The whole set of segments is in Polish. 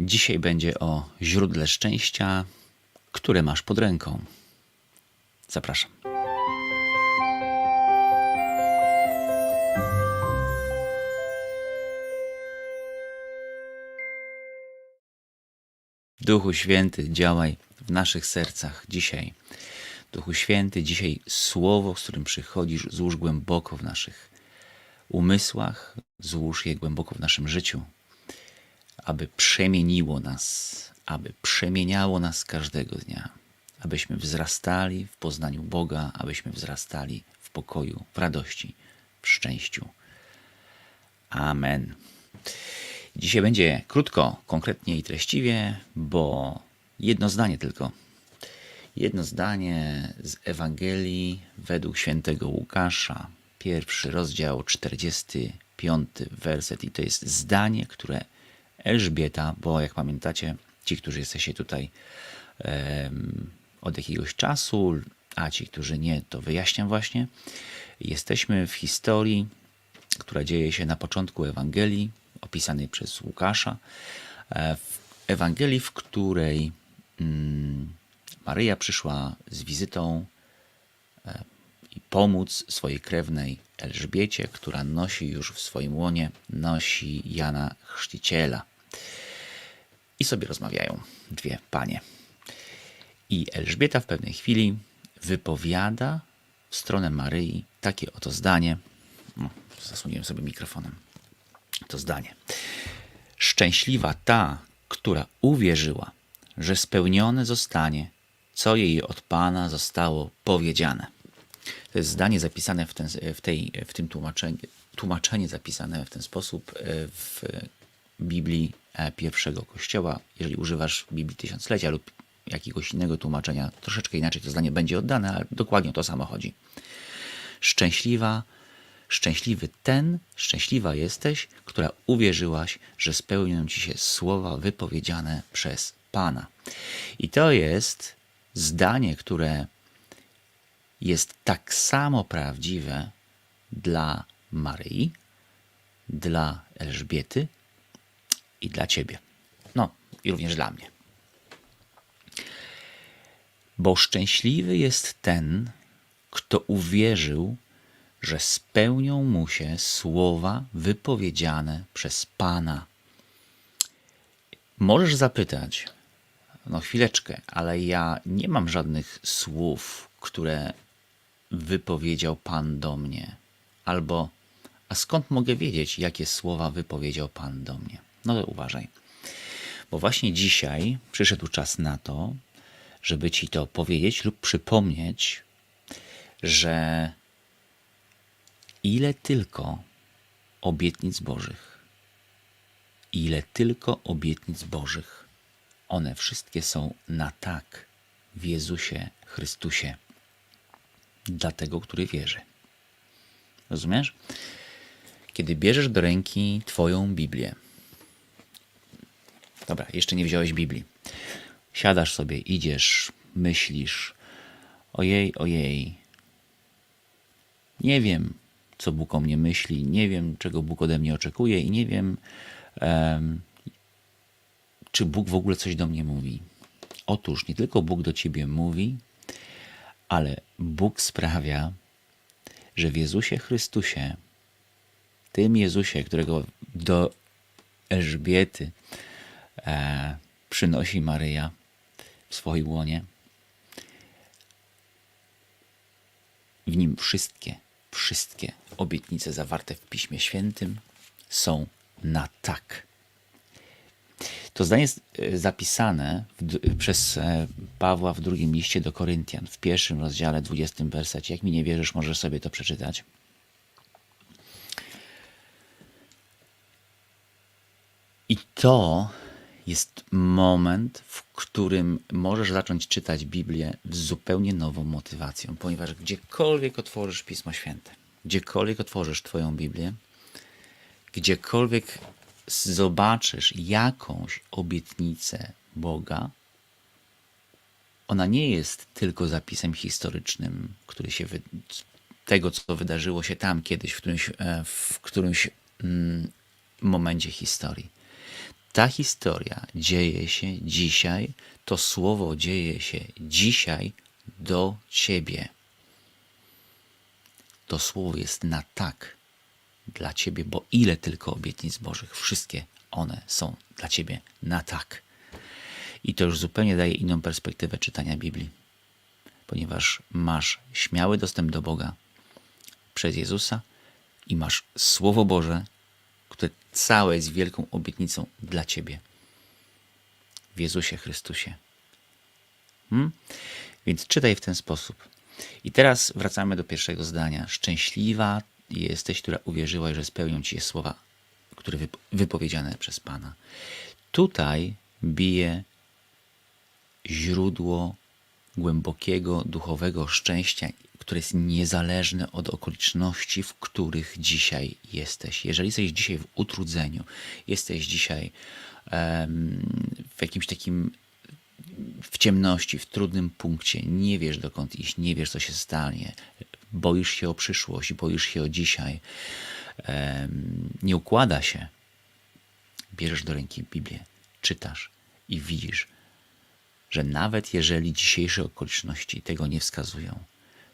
Dzisiaj będzie o źródle szczęścia, które masz pod ręką. Zapraszam. Duchu Święty, działaj w naszych sercach dzisiaj. Duchu Święty, dzisiaj słowo, z którym przychodzisz, złóż głęboko w naszych umysłach, złóż je głęboko w naszym życiu, aby przemieniło nas, aby przemieniało nas każdego dnia, abyśmy wzrastali w poznaniu Boga, abyśmy wzrastali w pokoju, w radości, w szczęściu. Amen. Dzisiaj będzie krótko, konkretnie i treściwie, bo jedno zdanie tylko. Jedno zdanie z Ewangelii według świętego Łukasza, pierwszy rozdział, 45 werset, i to jest zdanie, które Elżbieta, bo jak pamiętacie, ci, którzy jesteście tutaj od jakiegoś czasu, a ci, którzy nie, to wyjaśniam właśnie. Jesteśmy w historii, która dzieje się na początku Ewangelii, opisanej przez Łukasza. E, W Ewangelii, w której mm, Maryja przyszła z wizytą e, i pomóc swojej krewnej Elżbiecie, która nosi już w swoim łonie, nosi Jana Chrzciciela. I sobie rozmawiają dwie panie. I Elżbieta w pewnej chwili wypowiada w stronę Maryi takie oto zdanie. No, zasłoniłem sobie mikrofonem. To zdanie. Szczęśliwa ta, która uwierzyła, że spełnione zostanie, co jej od Pana zostało powiedziane. To jest zdanie zapisane w, ten, w, tej, w tym tłumaczeniu, tłumaczenie zapisane w ten sposób e, w Biblii pierwszego kościoła. Jeżeli używasz Biblii Tysiąclecia lub jakiegoś innego tłumaczenia, troszeczkę inaczej to zdanie będzie oddane, ale dokładnie o to samo chodzi. Szczęśliwa, szczęśliwy ten, szczęśliwa jesteś, która uwierzyłaś, że spełnią ci się słowa wypowiedziane przez Pana. I to jest zdanie, które jest tak samo prawdziwe dla Maryi, dla Elżbiety i dla ciebie. No, i również dla mnie. Bo szczęśliwy jest ten, kto uwierzył, że spełnią mu się słowa wypowiedziane przez Pana. Możesz zapytać, no chwileczkę, ale ja nie mam żadnych słów, które wypowiedział Pan do mnie. Albo, a skąd mogę wiedzieć, jakie słowa wypowiedział Pan do mnie? No to uważaj. Bo właśnie dzisiaj przyszedł czas na to, żeby Ci to powiedzieć lub przypomnieć, że ile tylko obietnic Bożych, ile tylko obietnic Bożych, one wszystkie są na tak w Jezusie Chrystusie dla tego, który wierzy. Rozumiesz? Kiedy bierzesz do ręki Twoją Biblię, dobra, jeszcze nie wziąłeś Biblii, siadasz sobie, idziesz, myślisz, ojej, ojej, nie wiem, co Bóg o mnie myśli, nie wiem, czego Bóg ode mnie oczekuje i nie wiem, em, czy Bóg w ogóle coś do mnie mówi. Otóż nie tylko Bóg do ciebie mówi, ale Bóg sprawia, że w Jezusie Chrystusie, tym Jezusie, którego do Elżbiety e, przynosi Maryja w swoim łonie, w nim wszystkie, wszystkie obietnice zawarte w Piśmie Świętym są na tak. To zdanie jest zapisane w, przez e, Pawła w drugim liście do Koryntian, w pierwszym rozdziale, 20 wersecie. Jak mi nie wierzysz, możesz sobie to przeczytać. I to jest moment, w którym możesz zacząć czytać Biblię z zupełnie nową motywacją, ponieważ gdziekolwiek otworzysz Pismo Święte, gdziekolwiek otworzysz Twoją Biblię, gdziekolwiek zobaczysz jakąś obietnicę Boga, ona nie jest tylko zapisem historycznym, który się wy... tego, co wydarzyło się tam kiedyś, w którymś, e, w którymś mm, momencie historii. Ta historia dzieje się dzisiaj, to słowo dzieje się dzisiaj do ciebie. To słowo jest na tak dla ciebie, bo ile tylko obietnic Bożych, wszystkie one są dla ciebie na tak. I to już zupełnie daje inną perspektywę czytania Biblii, ponieważ masz śmiały dostęp do Boga przez Jezusa i masz Słowo Boże, które całe jest wielką obietnicą dla ciebie w Jezusie Chrystusie. Hmm? Więc czytaj w ten sposób. I teraz wracamy do pierwszego zdania. Szczęśliwa jesteś, która uwierzyła, że spełnią ci się słowa, które wyp- wypowiedziane przez Pana. Tutaj bije źródło głębokiego duchowego szczęścia, które jest niezależne od okoliczności, w których dzisiaj jesteś. Jeżeli jesteś dzisiaj w utrudzeniu, jesteś dzisiaj w jakimś takim w ciemności, w trudnym punkcie, nie wiesz dokąd iść, nie wiesz co się stanie, boisz się o przyszłość, boisz się o dzisiaj, nie układa się, bierzesz do ręki Biblię, czytasz i widzisz, że nawet jeżeli dzisiejsze okoliczności tego nie wskazują,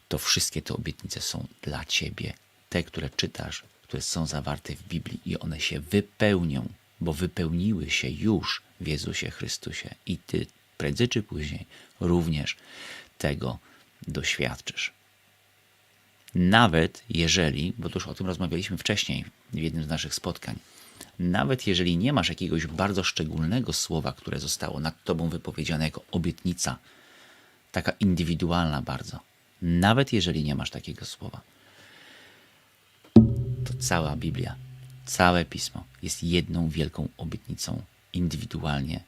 to wszystkie te obietnice są dla ciebie. Te, które czytasz, które są zawarte w Biblii i one się wypełnią, bo wypełniły się już w Jezusie Chrystusie i ty prędzej czy później również tego doświadczysz. Nawet jeżeli, bo już o tym rozmawialiśmy wcześniej w jednym z naszych spotkań, nawet jeżeli nie masz jakiegoś bardzo szczególnego słowa, które zostało nad tobą wypowiedziane jako obietnica, taka indywidualna bardzo, nawet jeżeli nie masz takiego słowa, to cała Biblia, całe pismo jest jedną wielką obietnicą indywidualnie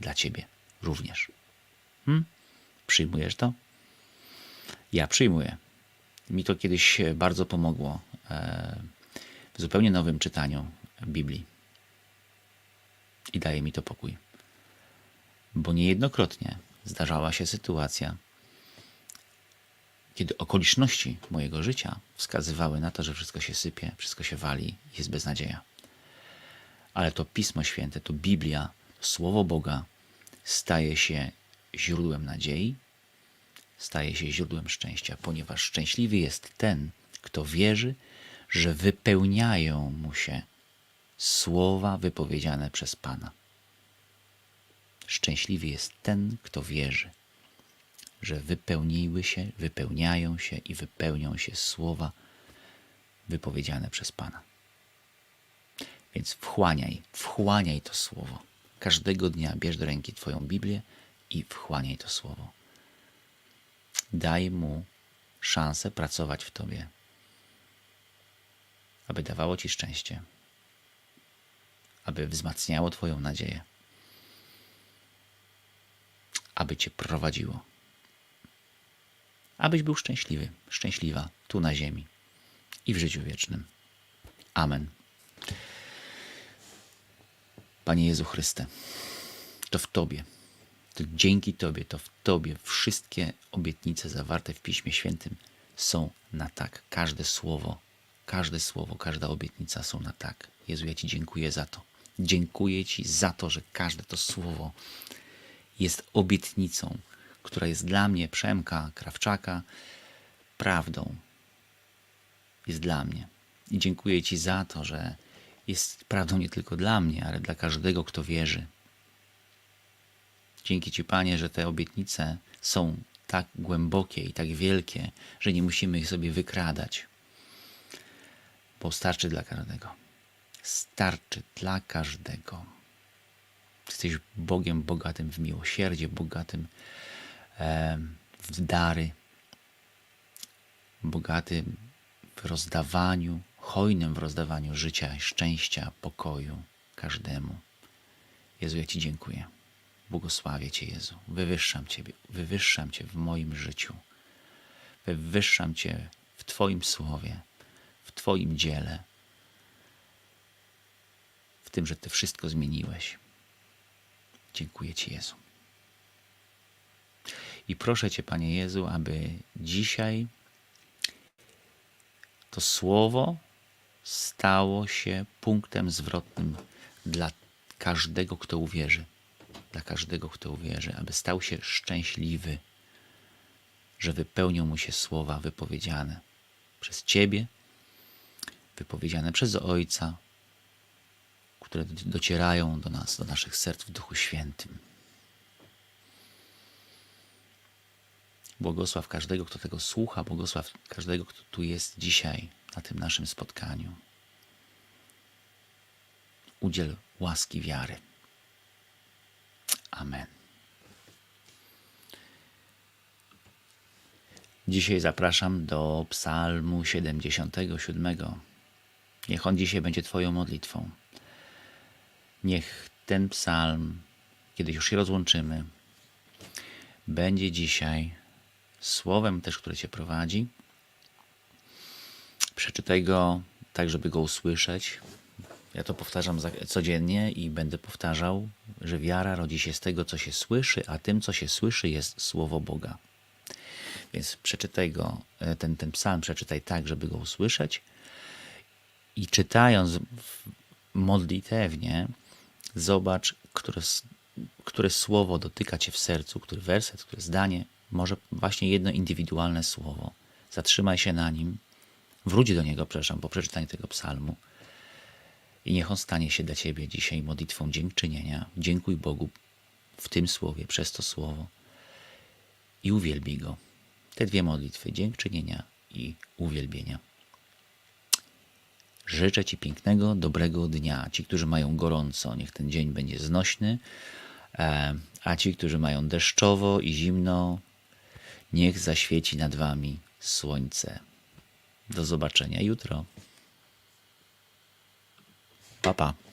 dla ciebie również. Hmm? Przyjmujesz to? Ja przyjmuję. Mi to kiedyś bardzo pomogło e, w zupełnie nowym czytaniu Biblii. I daje mi to pokój. Bo niejednokrotnie zdarzała się sytuacja, kiedy okoliczności mojego życia wskazywały na to, że wszystko się sypie, wszystko się wali, jest beznadzieja. Ale to Pismo Święte, to Biblia, Słowo Boga staje się źródłem nadziei, staje się źródłem szczęścia, ponieważ szczęśliwy jest ten, kto wierzy, że wypełniają mu się słowa wypowiedziane przez Pana. Szczęśliwy jest ten, kto wierzy, że wypełniły się, wypełniają się i wypełnią się słowa wypowiedziane przez Pana. Więc wchłaniaj, wchłaniaj to słowo. Każdego dnia bierz do ręki Twoją Biblię i wchłaniaj to słowo. Daj mu szansę pracować w Tobie, aby dawało Ci szczęście, aby wzmacniało Twoją nadzieję, aby Cię prowadziło, abyś był szczęśliwy, szczęśliwa tu na ziemi i w życiu wiecznym. Amen. Panie Jezu Chryste, to w Tobie, to dzięki Tobie, to w Tobie wszystkie obietnice zawarte w Piśmie Świętym są na tak. Każde słowo, każde słowo, każda obietnica są na tak. Jezu, ja Ci dziękuję za to. Dziękuję Ci za to, że każde to słowo jest obietnicą, która jest dla mnie, Przemka, Krawczaka, prawdą. Jest dla mnie. I dziękuję Ci za to, że jest prawdą nie tylko dla mnie, ale dla każdego, kto wierzy. Dzięki Ci, Panie, że te obietnice są tak głębokie i tak wielkie, że nie musimy ich sobie wykradać, bo starczy dla każdego. Starczy dla każdego. Jesteś Bogiem bogatym w miłosierdzie, bogatym e, w dary, bogatym w rozdawaniu, hojnym w rozdawaniu życia, szczęścia, pokoju każdemu. Jezu, ja Ci dziękuję. Błogosławię Cię, Jezu. Wywyższam Ciebie, wywyższam Cię w moim życiu. Wywyższam Cię w Twoim słowie, w Twoim dziele, tym, że Ty wszystko zmieniłeś. Dziękuję Ci, Jezu. I proszę Cię, Panie Jezu, aby dzisiaj to słowo stało się punktem zwrotnym dla każdego, kto uwierzy. Dla każdego, kto uwierzy, aby stał się szczęśliwy, że wypełnią mu się słowa wypowiedziane przez Ciebie, wypowiedziane przez Ojca, które docierają do nas, do naszych serc w Duchu Świętym. Błogosław każdego, kto tego słucha, błogosław każdego, kto tu jest dzisiaj na tym naszym spotkaniu. Udziel łaski wiary. Amen. Dzisiaj zapraszam do Psalmu 77. Niech on dzisiaj będzie Twoją modlitwą. Niech ten psalm, kiedy już się rozłączymy, będzie dzisiaj słowem też, które Cię prowadzi. Przeczytaj go tak, żeby go usłyszeć. Ja to powtarzam za- codziennie i będę powtarzał, że wiara rodzi się z tego, co się słyszy, a tym, co się słyszy, jest słowo Boga. Więc przeczytaj go, e, ten, ten psalm przeczytaj tak, żeby go usłyszeć i czytając modlitewnie, zobacz, które, które słowo dotyka cię w sercu, który werset, które zdanie, może właśnie jedno indywidualne słowo. Zatrzymaj się na nim, wróć do niego, przepraszam, po przeczytaniu tego psalmu i niech on stanie się dla ciebie dzisiaj modlitwą dziękczynienia. Dziękuj Bogu w tym słowie, przez to słowo i uwielbij go. Te dwie modlitwy dziękczynienia i uwielbienia. Życzę Ci pięknego, dobrego dnia. Ci, którzy mają gorąco, niech ten dzień będzie znośny, e, a ci, którzy mają deszczowo i zimno, niech zaświeci nad Wami słońce. Do zobaczenia jutro. Pa, pa.